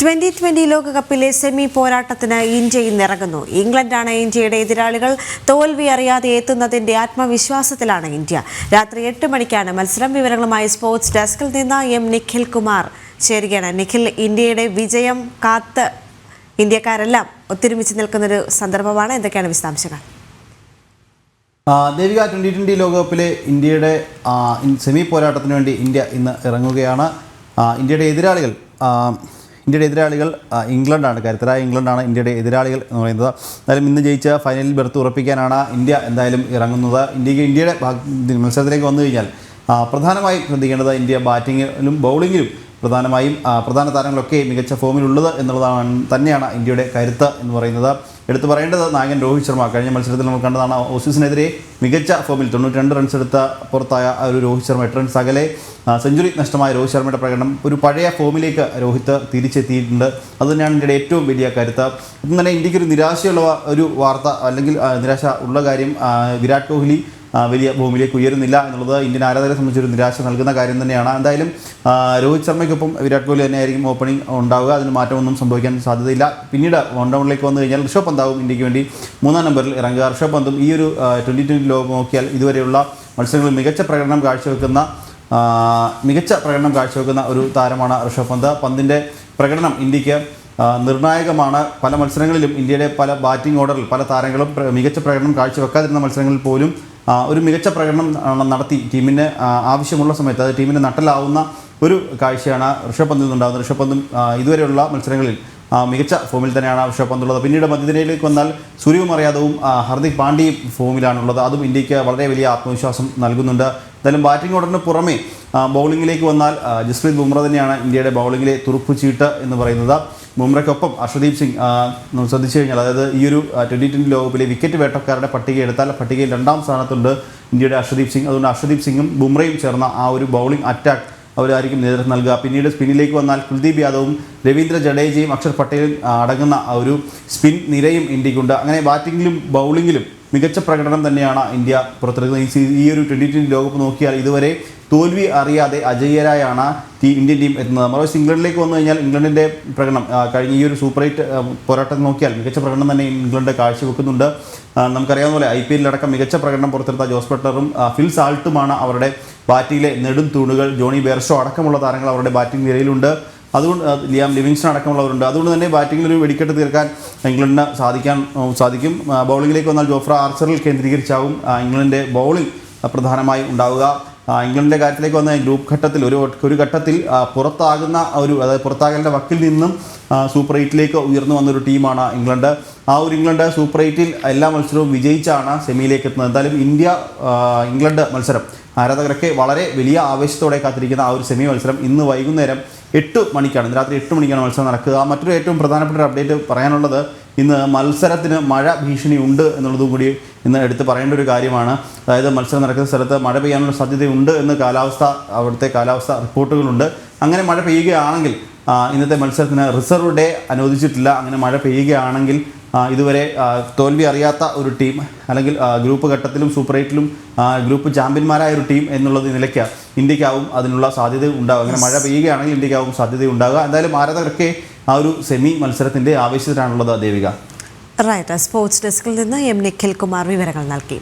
Twenty twenty ലോകകപ്പിലെ semi പോരാട്ടത്തിന് India ഇന്നിറങ്ങുന്നു. ഇംഗ്ലണ്ടാണ് ഇന്ത്യയുടെ എതിരാളികൾ തോൽവി അറിയാതെ എത്തുന്നതിന്റെ ആത്മവിശ്വാസത്തിലാണ് ഇന്ത്യ. രാത്രി എട്ട് മണിക്കാണ് മത്സരം. വിവരങ്ങളുമായി സ്പോർട്സ് ഡെസ്കിൽ നിന്ന് എം നിഖിൽ കുമാർ ചേരുകയാണ്. നിഖിൽ ഇന്ത്യയുടെ വിജയം കാത്ത് ഇന്ത്യക്കാരെല്ലാം ഒത്തൊരുമിച്ച് നിൽക്കുന്നൊരു സന്ദർഭമാണ്. എന്തൊക്കെയാണ് വിശദാംശങ്ങൾ? ദേവിക ട്വന്റി ട്വന്റി ലോകകപ്പിലെ ഇന്ത്യയുടെ സെമി പോരാട്ടത്തിന് വേണ്ടി ഇന്ത്യ ഇന്ന് ഇറങ്ങുകയാണ്. ഇന്ത്യയുടെ എതിരാളികൾ ഇന്ത്യയുടെ എതിരാളികൾ ഇംഗ്ലണ്ടാണ്. കരുത്തരായ ഇംഗ്ലണ്ടാണ് ഇന്ത്യയുടെ എതിരാളികൾ എന്ന് പറയുന്നത്. എന്തായാലും ഇന്ന് ജയിച്ച ഫൈനലിൽ ബെർത്ത് ഉറപ്പിക്കാനാണ് ഇന്ത്യ എന്തായാലും ഇറങ്ങുന്നത്. ഇന്ത്യയ്ക്ക് ഇന്ത്യയുടെ മത്സരത്തിലേക്ക് വന്നു കഴിഞ്ഞാൽ പ്രധാനമായും ശ്രദ്ധിക്കേണ്ടത് ഇന്ത്യ ബാറ്റിങ്ങിലും ബൗളിങ്ങിലും പ്രധാനമായും പ്രധാന താരങ്ങളൊക്കെ മികച്ച ഫോമിലുള്ളത് എന്നുള്ളതാണ് തന്നെയാണ് ഇന്ത്യയുടെ കരുത്ത് എന്ന് പറയുന്നത്. എടുത്തു പറയേണ്ടത് നായകൻ രോഹിത് ശർമ്മ. കഴിഞ്ഞ മത്സരത്തിൽ നമ്മൾ കണ്ടതാണ് ഓസീസിനെതിരെ മികച്ച ഫോമിൽ തൊണ്ണൂറ്റി രണ്ട് റൺസ് എടുത്ത പുറത്തായ ഒരു രോഹിത് ശർമ്മ. എട്ട് റൺസ് അകലെ സെഞ്ചുറി നഷ്ടമായ രോഹിത് ശർമ്മയുടെ പ്രകടനം ഒരു പഴയ ഫോമിലേക്ക് രോഹിത് തിരിച്ചെത്തിയിട്ടുണ്ട്. അതുതന്നെയാണ് ഇന്ത്യയുടെ ഏറ്റവും വലിയ കരുത്ത്. ഒന്നും തന്നെ ഇന്ത്യയ്ക്ക് ഒരു നിരാശയുള്ള ഒരു വാർത്ത അല്ലെങ്കിൽ നിരാശ ഉള്ള കാര്യം വിരാട് കോഹ്ലി വലിയ ഭൂമിയിലേക്ക് ഉയരുന്നില്ല എന്നുള്ളത് ഇന്ത്യൻ ആരാധകരെ സംബന്ധിച്ചൊരു നിരാശ നൽകുന്ന കാര്യം തന്നെയാണ്. എന്തായാലും രോഹിത് ശർമ്മയ്ക്കൊപ്പം വിരാട് കോഹ്ലി തന്നെയായിരിക്കും ഓപ്പണിംഗ് ഉണ്ടാവുക. അതിന് മാറ്റമൊന്നും സംഭവിക്കാൻ സാധ്യതയില്ല. പിന്നീട് വൺ ഡൗണിലേക്ക് വന്നു കഴിഞ്ഞാൽ ഋഷഭ് പന്താവും ഇന്ത്യയ്ക്ക് വേണ്ടി. മൂന്നാം നമ്പറിൽ ഇറങ്ങുക. ഋഷഭ് പന്തും ഈ ഒരു ട്വന്റി ട്വന്റി ലോകം നോക്കിയാൽ ഇതുവരെയുള്ള മത്സരങ്ങളിൽ മികച്ച പ്രകടനം കാഴ്ചവെക്കുന്ന മികച്ച പ്രകടനം കാഴ്ചവെക്കുന്ന ഒരു താരമാണ് ഋഷഭ് പന്ത്. പന്തിന്റെ പ്രകടനം ഇന്ത്യയ്ക്ക് നിർണായകമാണ്. പല മത്സരങ്ങളിലും ഇന്ത്യയുടെ പല ബാറ്റിംഗ് ഓർഡറിൽ പല താരങ്ങളും മികച്ച പ്രകടനം കാഴ്ചവെക്കാതിരുന്ന മത്സരങ്ങളിൽ പോലും ഒരു മികച്ച പ്രകടനം നടത്തി ടീമിന് ആവശ്യമുള്ള സമയത്ത് അത് ടീമിന് നട്ടലാവുന്ന ഒരു കാഴ്ചയാണ് ഋഷഭ് പന്തിൽ നിന്നുണ്ടാകുന്നത്. ഋഷഭ് പന്തും ഇതുവരെയുള്ള മത്സരങ്ങളിൽ മികച്ച ഫോമിൽ തന്നെയാണ് ഋഷഭ് പന്ത് ഉള്ളത്. പിന്നീട് മധ്യനിരയിലേക്ക് വന്നാൽ സൂര്യകുമാർ യാദവും ഹർദിക് പാണ്ഡ്യയും ഫോമിലാണുള്ളത്. അതും ഇന്ത്യയ്ക്ക് വളരെ വലിയ ആത്മവിശ്വാസം നൽകുന്നുണ്ട്. എന്തായാലും ബാറ്റിംഗ് ഓർഡറിന് പുറമെ ബൗളിങ്ങിലേക്ക് വന്നാൽ ജസ്പ്രീത് ബുംറ തന്നെയാണ് ഇന്ത്യയുടെ ബൗളിങ്ങിലെ തുറുപ്പ് ചീട്ട് എന്ന് പറയുന്നത്. ബുംറയ്ക്കൊപ്പം അർഷദീപ് സിംഗ് നമ്മൾ ശ്രദ്ധിച്ചു കഴിഞ്ഞാൽ അതായത് ഈ ഒരു ട്വന്റി ട്വന്റി ലോകകപ്പിലെ വിക്കറ്റ് വേട്ടക്കാരുടെ പട്ടിക എടുത്താൽ പട്ടികയിൽ രണ്ടാം സ്ഥാനത്തുണ്ട് ഇന്ത്യയുടെ അർഷദീപ് സിംഗ്. അതുകൊണ്ട് അർഷദീപ് സിംഗും ബുംറയും ചേർന്ന ആ ഒരു ബൗളിംഗ് അറ്റാക്ക് അവരായിരിക്കും നേതൃത്വം നൽകുക. പിന്നീട് സ്പിന്നിലേക്ക് വന്നാൽ കുൽദീപ് യാദവും രവീന്ദ്ര ജഡേജയും അക്ഷർ പട്ടേലും അടങ്ങുന്ന ഒരു സ്പിൻ നിരയും ഇന്ത്യക്കുണ്ട്. അങ്ങനെ ബാറ്റിങ്ങിലും ബൗളിങ്ങിലും മികച്ച പ്രകടനം തന്നെയാണ് ഇന്ത്യ പുറത്തെടുക്കുന്നത് ഈ ഒരു ട്വന്റി ട്വന്റി ലോകകപ്പ് നോക്കിയാൽ ഇതുവരെ തോൽവി അറിയാതെ അജയ്യരായാണ് ഇന്ത്യൻ ടീം എത്തുന്നത്. മറുവശം ഇംഗ്ലണ്ടിലേക്ക് വന്നു കഴിഞ്ഞാൽ ഇംഗ്ലണ്ടിന്റെ പ്രകടനം കഴിഞ്ഞ ഈ ഒരു സൂപ്പർ എയ്റ്റ് പോരാട്ടം നോക്കിയാൽ മികച്ച പ്രകടനം തന്നെ ഇംഗ്ലണ്ട് കാഴ്ചവെക്കുന്നുണ്ട്. നമുക്കറിയാവുന്ന പോലെ ഐ പി എല്ലിലടക്കം മികച്ച പ്രകടനം പുറത്തെടുത്ത ജോസ് ബട്ട്ലറും ആ, ഫിൽ സാൾട്ടുമാണ് അവരുടെ ബാറ്റിങ്ങിലെ നെടും തൂണുകൾ. ജോണി ബെയർഷോ അടക്കമുള്ള താരങ്ങൾ അവരുടെ ബാറ്റിംഗ് നിരയിലുണ്ട്. അതുകൊണ്ട് ലിയാം ലിവിങ്സ്റ്റൺ അടക്കമുള്ളവരുണ്ട്. അതുകൊണ്ട് തന്നെ ബാറ്റിംഗിൽ ഒരു വെടിക്കെട്ട് തീർക്കാൻ ഇംഗ്ലണ്ടിന് സാധിക്കാൻ സാധിക്കും. ബൗളിങ്ങിലേക്ക് വന്നാൽ ജോഫ്ര ആർച്ചറിൽ കേന്ദ്രീകരിച്ചാവും. ഇംഗ്ലണ്ടിന്റെ ബൗളിംഗ് പ്രധാനമായി ഉണ്ടാവുക. ഇംഗ്ലണ്ടിന്റെ കാര്യത്തിലേക്ക് വന്ന ഗ്രൂപ്പ് ഘട്ടത്തിൽ ഒരു ഒരു ഘട്ടത്തിൽ പുറത്താകുന്ന ഒരു അതായത് പുറത്താകലിന്റെ വക്കിൽ നിന്നും സൂപ്പർ എയ്റ്റിലേക്ക് ഉയർന്നു വന്നൊരു ടീമാണ് ഇംഗ്ലണ്ട്. ആ ഒരു ഇംഗ്ലണ്ട് സൂപ്പർ എയ്റ്റിൽ എല്ലാ മത്സരവും വിജയിച്ചാണ് സെമിയിലേക്ക് എത്തുന്നത്. എന്തായാലും ഇന്ത്യ ഇംഗ്ലണ്ട് മത്സരം ആരാധകരൊക്കെ വളരെ വലിയ ആവേശത്തോടെ കാത്തിരിക്കുന്ന ആ ഒരു സെമി മത്സരം ഇന്ന് വൈകുന്നേരം എട്ട് മണിക്കാണ്. രാത്രി എട്ട് മണിക്കാണ് മത്സരം നടക്കുക. മറ്റൊരു ഏറ്റവും പ്രധാനപ്പെട്ട ഒരു അപ്ഡേറ്റ് പറയാനുള്ളത് ഇന്ന് മത്സരത്തിന് മഴ ഭീഷണി ഉണ്ട് എന്നുള്ളതും കൂടി ഇന്ന് എടുത്ത് പറയേണ്ട ഒരു കാര്യമാണ്. അതായത് മത്സരം നടക്കുന്ന സ്ഥലത്ത് മഴ പെയ്യാനുള്ള സാധ്യതയുണ്ട് എന്ന് കാലാവസ്ഥ അവിടുത്തെ കാലാവസ്ഥ റിപ്പോർട്ടുകളുണ്ട്. അങ്ങനെ മഴ പെയ്യുകയാണെങ്കിൽ ഇന്നത്തെ മത്സരത്തിന് റിസർവ് ഡേ അനുവദിച്ചിട്ടില്ല. അങ്ങനെ മഴ പെയ്യുകയാണെങ്കിൽ ഇതുവരെ തോൽവി അറിയാത്ത ഒരു ടീം അല്ലെങ്കിൽ ഗ്രൂപ്പ് ഘട്ടത്തിലും സൂപ്പർ എയ്റ്റിലും ഗ്രൂപ്പ് ചാമ്പ്യന്മാരായ ഒരു ടീം എന്നുള്ളത് നിലയ്ക്ക് ഇന്ത്യക്കാവും അതിനുള്ള സാധ്യത ഉണ്ടാകും അങ്ങനെ മഴ പെയ്യുകയാണെങ്കിൽ ഇന്ത്യക്കാവും സാധ്യത ഉണ്ടാകുക എന്തായാലും ആരാധകരൊക്കെ ആ ഒരു സെമി മത്സരത്തിന്റെ ആവേശത്തിലാണുള്ളത് ദേവിക. റൈറ്റ്. സ്പോർട്സ് ഡെസ്കിൽ നിന്ന് എം നിഖിൽ കുമാർ വിവരങ്ങൾ നൽകി.